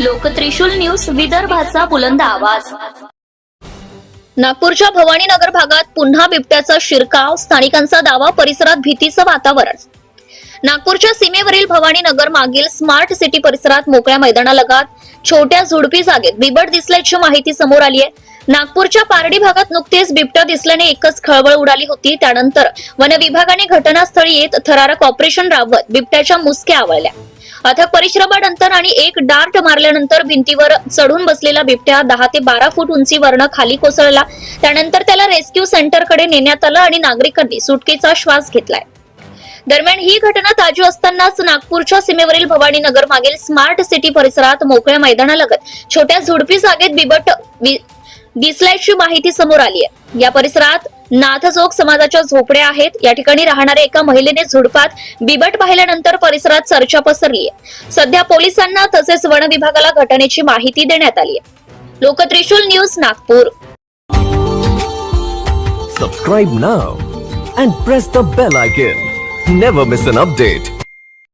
लोकत्रिशूल news विदर्भाचा बुलंद आवाज. नागपूरच्या भवानी नगर भागात पुन्हा बिबट्याचा शिरकाव स्थानिकांचा दावा परिसरात भीतीचं वातावरण. नागपूरच्या सीमेवरील भवानी नगर मागील स्मार्ट सिटी परिसरात मोकळ्या मैदानालगत छोट्या झुडपी जागेत बिबट दिसल्याची माहिती समोर आली आहे नागपूरच्या पारडी भागात नुकतेच बिबट्या दिसल्याने एकच खळबळ उडाली होती. त्यानंतर वन विभागाने घटनास्थळी येत थरारक ऑपरेशन राबवत बिबट्याच्या मुसक्या आवळल्या. अथक परिश्रमानंतर आणि एक डार्ट मारल्यानंतर भिंतीवर चढून बसलेला बिबट्या दहा ते बारा फूट उंचीवरनं खाली कोसळला. त्यानंतर त्याला रेस्क्यू सेंटरकडे नेण्यात आलं आणि नागरिकांनी सुटकेचा श्वास घेतलाय. दरम्यान ही घटना ताजी असतानाच नागपूरच्या सीमेवरील भवानी नगर मागील स्मार्ट सिटी परिसरात मोकळ्या मैदानालगत छोट्या झुडपी जागेत बिबट दिसल्याची माहिती समोर आली आहे या परिसरात नाथजोग समाजाच्या झोपड्या आहेत. या ठिकाणी राहणाऱ्या एका महिलेने झुडपात बिबट पाहिल्यानंतर परिसरात चर्चा पसरली आहे सध्या पोलिसांना तसेच वन विभागाला घटनेची माहिती देण्यात आली आहे Loktrishul news Nagpur. Subscribe now and press the bell icon never miss an update